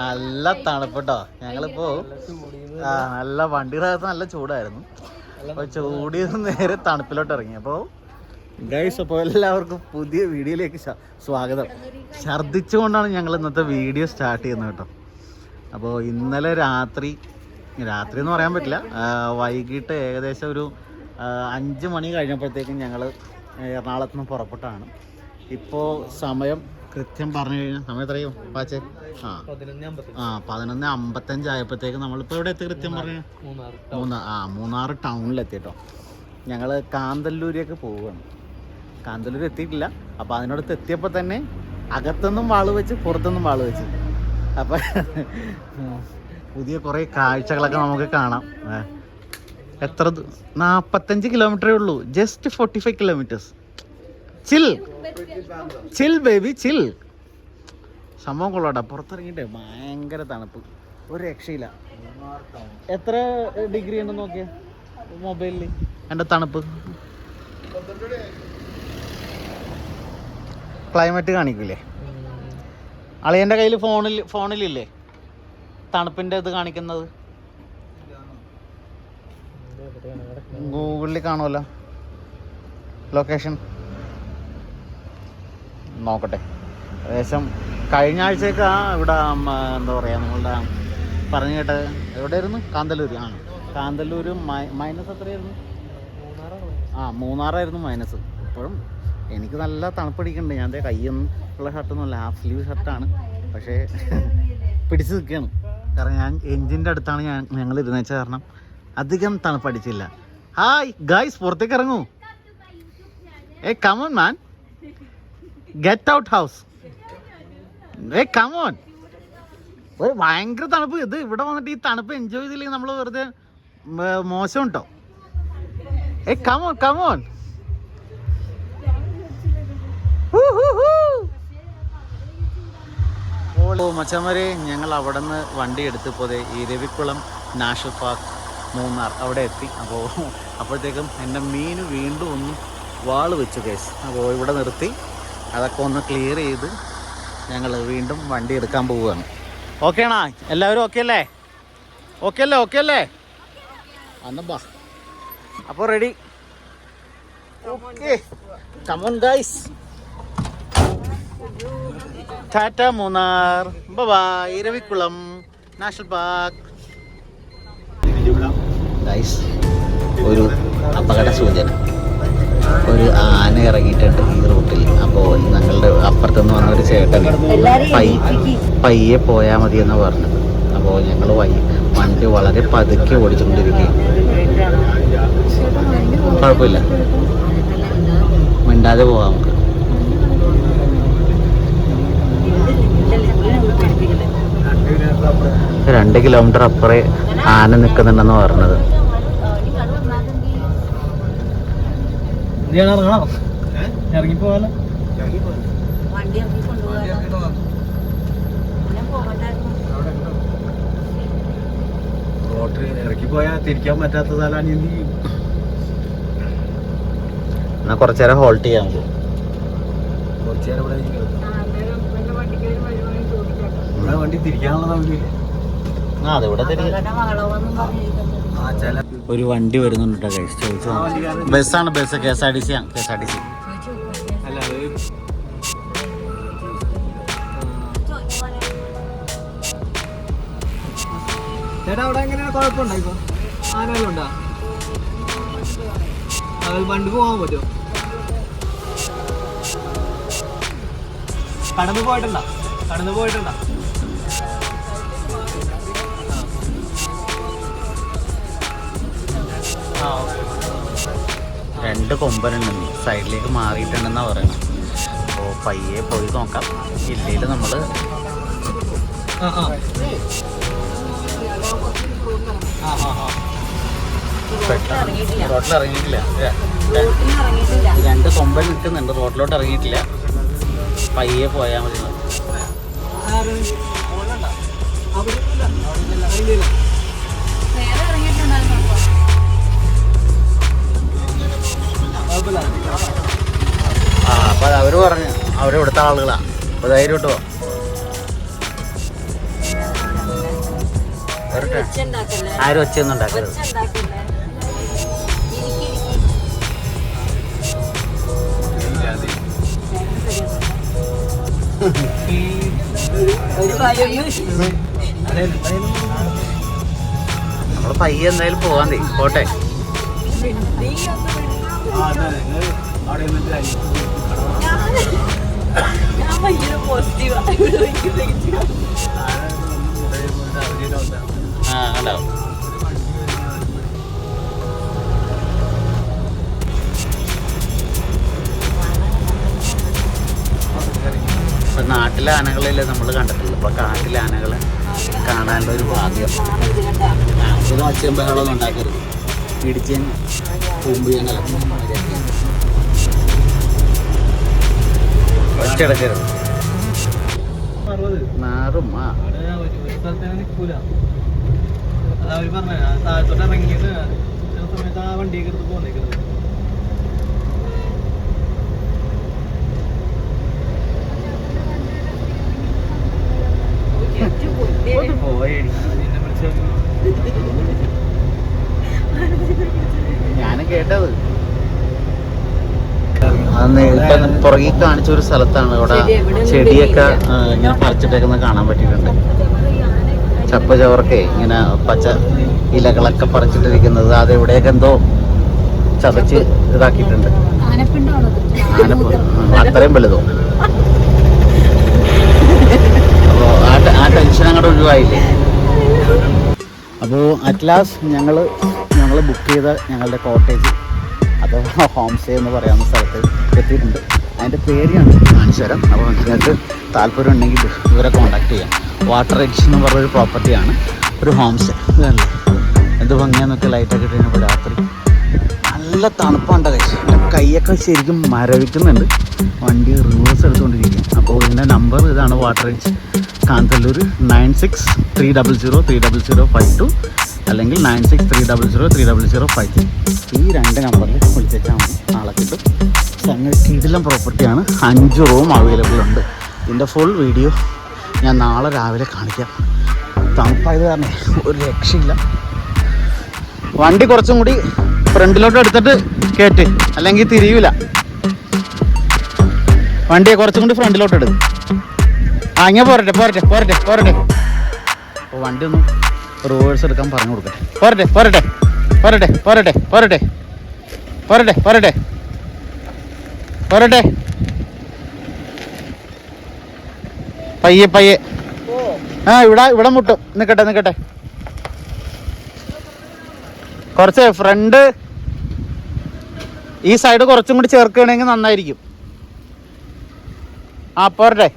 നല്ല തണുപ്പട്ടോ. ഞങ്ങളിപ്പോ ആ നല്ല വണ്ടിയുടെ നല്ല ചൂടായിരുന്നു. അപ്പൊ ചൂടിയത് നേരെ തണുപ്പിലോട്ട് ഇറങ്ങി. അപ്പോൾ ഗൈസ് അപ്പോൾ എല്ലാവർക്കും പുതിയ വീഡിയോയിലേക്ക് സ്വാഗതം. ഛർദിച്ചുകൊണ്ടാണ് ഞങ്ങൾ ഇന്നത്തെ വീഡിയോ സ്റ്റാർട്ട് ചെയ്യുന്നത് കേട്ടോ. അപ്പോൾ ഇന്നലെ രാത്രി രാത്രി എന്ന് പറയാൻ പറ്റില്ല വൈകിട്ട് ഏകദേശം ഒരു അഞ്ച് മണി കഴിഞ്ഞപ്പോഴത്തേക്കും ഞങ്ങൾ എറണാകുളത്ത് നിന്ന് പുറപ്പെട്ടാണ്. ഇപ്പോൾ സമയം കൃത്യം പറഞ്ഞു കഴിഞ്ഞാൽ സമയം എത്രയോ പാച്ചേ? ആ. ആ പതിനൊന്ന് അമ്പത്തഞ്ച് ആയപ്പോഴത്തേക്ക് നമ്മളിപ്പോൾ എവിടെ എത്തി കൃത്യം പറഞ്ഞു? മൂന്നാർ ആ മൂന്നാർ ടൗണിലെത്തി കേട്ടോ ഞങ്ങൾ കാന്തല്ലൂരിയൊക്കെ പോവുകയാണ്. കാന്തല്ലൂർ എത്തിയിട്ടില്ല. അപ്പോൾ അതിനടുത്ത് എത്തിയപ്പോൾ തന്നെ അകത്തുനിന്നും വാൾ വെച്ച് പുറത്തുനിന്നും വാൾ വെച്ച്. അപ്പം പുതിയ കുറേ കാഴ്ചകളൊക്കെ നമുക്ക് കാണാം. എത്ര നാപ്പത്തഞ്ച് കിലോമീറ്ററേ ഉള്ളൂ. Just forty five kilometres chill. Chill baby chill സംഭവം കൊള്ളാട്ടാ പുറത്തിറങ്ങിട്ടെ ഭയങ്കര തണുപ്പ്. ഒരു രക്ഷയില്ല. എത്ര ഡിഗ്രി ഉണ്ടെന്ന് നോക്കിയ? മൊബൈലിൽ എന്റെ തണുപ്പ്. ക്ലൈമറ്റ് കാണിക്കൂലേ? അളിയന്റെ കയ്യിൽ ഫോണിൽ ഫോണിലില്ലേ തണുപ്പിന്റെ ഇത് കാണിക്കുന്നത്. ഗൂഗിളിൽ കാണുമല്ലോ. ലൊക്കേഷൻ നോക്കട്ടെ. ഏകദേശം കഴിഞ്ഞ ആഴ്ചയൊക്കെ ആ ഇവിടെ എന്താ പറയുക നമ്മളുടെ പറഞ്ഞു കേട്ടത് എവിടെയായിരുന്നു? കാന്തല്ലൂർ ആ കാന്തല്ലൂർ മൈനസ് എത്രയായിരുന്നു? ആ മൂന്നാറായിരുന്നു മൈനസ്. ഇപ്പോഴും എനിക്ക് നല്ല തണുപ്പടിക്കുന്നുണ്ട്. ഞാൻ കയ്യൊന്നും ഉള്ള ഷർട്ടൊന്നുമല്ല ഹാഫ് സ്ലീവ് ഷർട്ടാണ്. പക്ഷേ പിടിച്ച് നിൽക്കുകയാണ് കാരണം ഞാൻ എൻജിന്റെ അടുത്താണ് ഞാൻ ഞങ്ങൾ ഇരുന്നേച്ച കാരണം അധികം തണുപ്പടിച്ചില്ല. ഹായ് ഗായ്സ് പുറത്തേക്ക് ഇറങ്ങൂ. ഏ come on man get out house ഏ കമോൻ ഒരു ഭയങ്കര തണുപ്പ്. ഇത് ഇവിടെ വന്നിട്ട് ഈ തണുപ്പ് എൻജോയ് ചെയ്തില്ലെങ്കിൽ നമ്മൾ വെറുതെ മോശം കേട്ടോ ഏ കമോൻ കമോൻ മച്ചന്മാരെ ഞങ്ങൾ അവിടെ നിന്ന് വണ്ടി എടുത്ത് പോതെ ഈ രവിക്കുളം നാഷണൽ പാർക്ക് മൂന്നാർ അവിടെ എത്തി. അപ്പോൾ അപ്പോഴത്തേക്കും എന്റെ മീൻ വീണ്ടും ഒന്ന് വാൾ വെച്ചു കേസ് അപ്പോൾ ഇവിടെ നിർത്തി. അതൊക്കെ ഒന്ന് ക്ലിയർ ചെയ്ത് ഞങ്ങൾ വീണ്ടും വണ്ടി എടുക്കാൻ പോവുകയാണ്. ഓക്കെ ആണോ എല്ലാവരും ഓക്കെ അല്ലേ? ഓക്കെ അല്ലേ? ഓക്കെ അല്ലേ? അന്നപ്പാ അപ്പോൾ ready come on Tata Munnar bye Eravikulam national park ഒരു അപകട സൂചന. ഒരു ആന ഇറങ്ങിയിട്ടുണ്ട്. അപ്പോൾ ഞങ്ങളുടെ അപ്പുറത്തുനിന്ന് വന്ന ഒരു ചേട്ടൻ. പൈ പയ്യെ പോയാൽ മതി എന്ന് പറഞ്ഞത്. അപ്പോൾ ഞങ്ങൾ വൈ വണ്ടി വളരെ പതുക്കെ ഓടിച്ചുകൊണ്ടിരിക്കുകയും കുഴപ്പമില്ല. മിണ്ടാതെ പോവാം നമുക്ക്. രണ്ട് കിലോമീറ്റർ അപ്പുറേ ആന നിൽക്കുന്നുണ്ടെന്ന് പറഞ്ഞത്. ഇറങ്ങി പോവാലോ വണ്ടി ഇറക്കി പോയാൽ തിരിക്കാൻ പറ്റാത്ത സ്ഥലമാണ് എന്ത് ചെയ്യും എന്നാ കുറച്ചു നേരം ഹോൾട്ട് ചെയ്യാൻ നമുക്ക് കുറച്ച് നേരം ഇവിടെ വണ്ടി തിരിക്കാനുള്ള സൗകര്യമില്ല ആ അതിവിടെ ഒരു വണ്ടി വരുന്നുണ്ട് ബസ്സാണ് bus K S R T C ആണ് K S R T C. ചേട്ടാ അവിടെ എങ്ങനെയാണ്? കുഴപ്പമുണ്ടോ ഇപ്പൊ? ആരെങ്കിലും ഉണ്ടോ? അത് വണ്ടി പോകാൻ പറ്റുമോ? കടന്നു പോയിട്ടുണ്ടോ? കടന്നു പോയിട്ടുണ്ടോ? രണ്ട് കൊമ്പനുണ്ടെന്ന് സൈഡിലേക്ക് മാറിയിട്ടുണ്ടെന്നാണ് പറയുന്നത്. അപ്പോൾ പയ്യെ പോയി നോക്കാം. ഇല്ലെങ്കിൽ നമ്മൾ റോട്ടിൽ ഇറങ്ങിയിട്ടില്ല രണ്ട് കൊമ്പൻ നിൽക്കുന്നുണ്ട്. റോട്ടിലോട്ട് ഇറങ്ങിയിട്ടില്ല. പയ്യെ പോയാൽ മതി. ആ അപ്പൊ അവർ പറഞ്ഞു. അവരെ ഇവിടുത്തെ ആളുകളാ. അപ്പോൾ ധൈര്യം കിട്ടുമോ ആരും ഒച്ചയൊന്നും ഉണ്ടാക്കരുത് നമ്മൾ പയ്യ എന്തായാലും പോവാൻ തീ പോട്ടെ. ഞാൻ ഭയങ്കര പോസിറ്റീവ് ഉണ്ടാവും. നാട്ടിലെ ആനകളല്ലേ നമ്മൾ കണ്ടിട്ടുള്ളൂ ഇപ്പൊ കാട്ടിലെ ആനകളെ കാണാനുള്ള ഒരു ഭാഗ്യം. ഇത് ഒച്ചയും ബഹളമൊന്നും ഉണ്ടാക്കരുത്. ഇടിച്ചും കൂമ്പ് കലക്കും ഒച്ചെടുക്കരുത് അറുപത്. നാറും ആ. അതവർ പറഞ്ഞു താഴത്തോട്ട് ഇറങ്ങിയത് ചില സമയത്ത് ആ വണ്ടിയൊക്കെ എടുത്ത് പോന്നേക്കുന്നത് ഞാനും കേട്ടത്. അന്ന് ഇപ്പം പുറകിൽ കാണിച്ച ഒരു സ്ഥലത്താണ് ഇവിടെ ചെടിയൊക്കെ ഇങ്ങനെ പറിച്ചിട്ടേക്കുന്നത് കാണാൻ പറ്റിയിട്ടുണ്ട്. ചപ്പ ചവർക്കെ ഇങ്ങനെ പച്ച ഇലകളൊക്കെ പറിച്ചിട്ടിരിക്കുന്നത്. അത് എവിടെയൊക്കെ എന്തോ ചതച്ച് ഇതാക്കിയിട്ടുണ്ട്. അത്രയും വലുതോ? ആ ടെൻഷൻ അങ്ങോട്ട് ഒഴിവായില്ലേ? അപ്പോൾ അറ്റ്ലാസ് ഞങ്ങൾ ഞങ്ങൾ ബുക്ക് ചെയ്ത ഞങ്ങളുടെ കോട്ടേജ് അഥവാ ഹോം സ്റ്റേ എന്ന് പറയാവുന്ന സ്ഥലത്ത് എത്തിയിട്ടുണ്ട്. അതിന്റെ പേര് ഞാൻ കാണിച്ചു തരാം അപ്പോൾ നിങ്ങൾക്ക് താല്പര്യം ഉണ്ടെങ്കിൽ ഇവരെ കോൺടാക്ട് ചെയ്യാം. വാട്ടർ എഡ്ജ് എന്ന് പറഞ്ഞൊരു പ്രോപ്പർട്ടിയാണ് ഒരു ഹോം സ്റ്റേ ഇതല്ലേ? എന്ത് ഭംഗിയാന്നൊക്കെ ലൈറ്റൊക്കെ ഇട്ട് കഴിഞ്ഞപ്പോൾ രാത്രി നല്ല തണുപ്പാണ്ട കഴിച്ചു എന്റെ കൈയൊക്കെ ശരിക്കും മരവിക്കുന്നുണ്ട്. വണ്ടി റിവേഴ്സ് എടുത്തുകൊണ്ടിരിക്കുക അപ്പോൾ ഇതിന്റെ നമ്പർ ഇതാണ് water edge Kanthalloor nine six three double zero three double zero five two അല്ലെങ്കിൽ nine six three double zero three double zero five ഈ രണ്ട് നമ്പറിൽ വിളിച്ചാൽ മതി. നാളെ കിട്ടും. സംഗതി കിടിലം പ്രോപ്പർട്ടിയാണ് അഞ്ച് റൂം അവൈലബിൾ ഉണ്ട്. ഇതിന്റെ ഫുൾ വീഡിയോ ഞാൻ നാളെ രാവിലെ കാണിക്കാം. തണുപ്പായത് കാരണം ഒരു രക്ഷയില്ല. വണ്ടി കുറച്ചും കൂടി ഫ്രണ്ടിലോട്ട് എടുത്തിട്ട് കയറ്റ് അല്ലെങ്കിൽ തിരിയൂല. വണ്ടിയെ കുറച്ചും കൂടി ഫ്രണ്ടിലോട്ട് എടുക്കും. ആ ഇങ്ങനെ പോരട്ടെ പോരട്ടെ പോരട്ടെ പോരട്ടെ. വണ്ടി ഒന്ന് റിവേഴ്സ് എടുക്കാൻ പറഞ്ഞു കൊടുക്കട്ടെ പോരട്ടെ പോരട്ടെ പോരട്ടെ പോരട്ടെ പോരട്ടെ പോരട്ടെ പോരട്ടെ പോരട്ടെ. പയ്യെ പയ്യെ. ആ ഇവിടെ ഇവിടെ മുട്ടും. നിൽക്കട്ടെ നിൽക്കട്ടെ കുറച്ച് ഫ്രണ്ട് ഈ സൈഡ് കുറച്ചും കൂടി ചേർക്കുകയാണെങ്കിൽ നന്നായിരിക്കും. ആ പോരട്ടെ.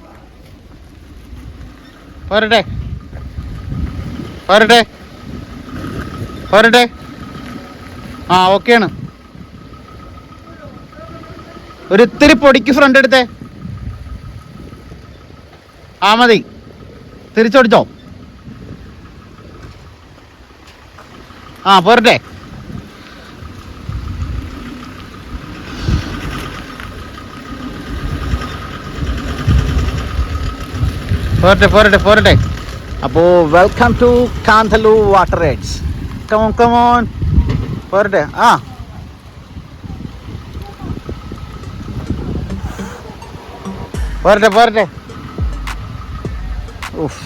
പോരട്ടെ. പോരട്ടെ. പോരട്ടെ. ആ ഓക്കെയാണ് ഒരു ഇത്തിരി പൊടിക്ക് ഫ്രണ്ട് എടുത്തേ. ആ മതി. തിരിച്ചോടിച്ചോ. ആ പോരട്ടെ. പോരട്ടെ പോരട്ടെ പോരട്ടെ. അപ്പോൾ welcome to Kanthalloor water rides come on come on പോരട്ടെ ആ. പോരട്ടെ പോരട്ടെ. ഉഫ്.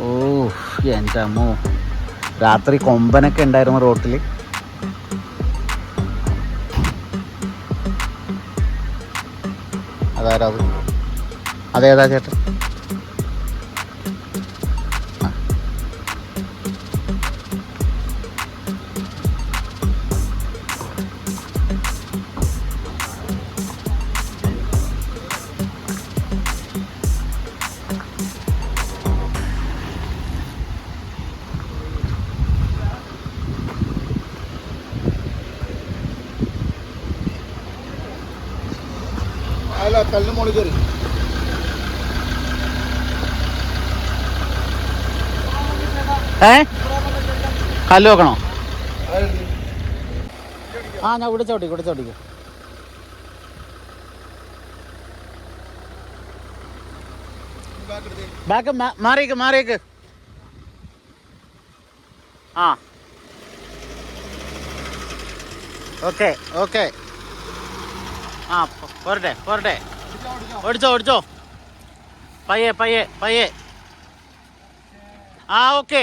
ഓ എന്റെ അമ്മോ. രാത്രി കൊമ്പനൊക്കെ ഉണ്ടായിരുന്നു റോട്ടിൽ അതാരാ അത്? അതേതാ ചേട്ടൻ? കല്ലിന് മുകളിൽ കയറി. ഏ? കല്ല് വെക്കണോ? ആ ഞാൻ ഇവിടെ ചവിട്ടിക്കോ ബാക്ക് മാറിയേക്ക് മാറിയേക്ക്. ആ. Okay okay. ആ പോരട്ടെ പോരട്ടെ. ഓടിച്ചോ ഓടിച്ചോ. പയ്യെ പയ്യെ പയ്യെ. ആ ഓക്കെ.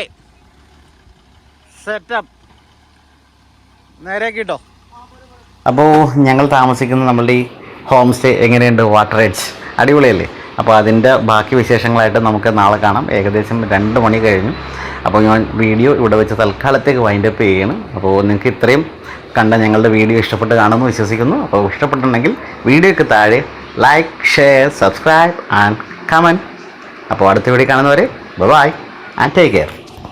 സെറ്റപ്പ് നേരെ കിട്ടോ അപ്പോൾ ഞങ്ങൾ താമസിക്കുന്ന നമ്മളുടെ ഈ ഹോം സ്റ്റേ എങ്ങനെയുണ്ട്? വാട്ടർ എഡ്ജ് അടിപൊളിയല്ലേ? അപ്പോൾ അതിന്റെ ബാക്കി വിശേഷങ്ങളായിട്ട് നമുക്ക് നാളെ കാണാം. ഏകദേശം രണ്ട് മണി കഴിഞ്ഞു. അപ്പോൾ ഞാൻ വീഡിയോ ഇവിടെ വെച്ച് തൽക്കാലത്തേക്ക് വൈൻഡപ്പ് ചെയ്യണം. അപ്പോൾ നിങ്ങൾക്ക് ഇത്രയും കണ്ട ഞങ്ങളുടെ വീഡിയോ ഇഷ്ടപ്പെട്ട് കാണുമെന്ന് വിശ്വസിക്കുന്നു. അപ്പോൾ ഇഷ്ടപ്പെട്ടുണ്ടെങ്കിൽ വീഡിയോയ്ക്ക് താഴെ like share subscribe and comment അപ്പോൾ അടുത്ത വീഡിയോ കാണുന്നവരെ ബൈ ആൻഡ് ടേക്ക് കെയർ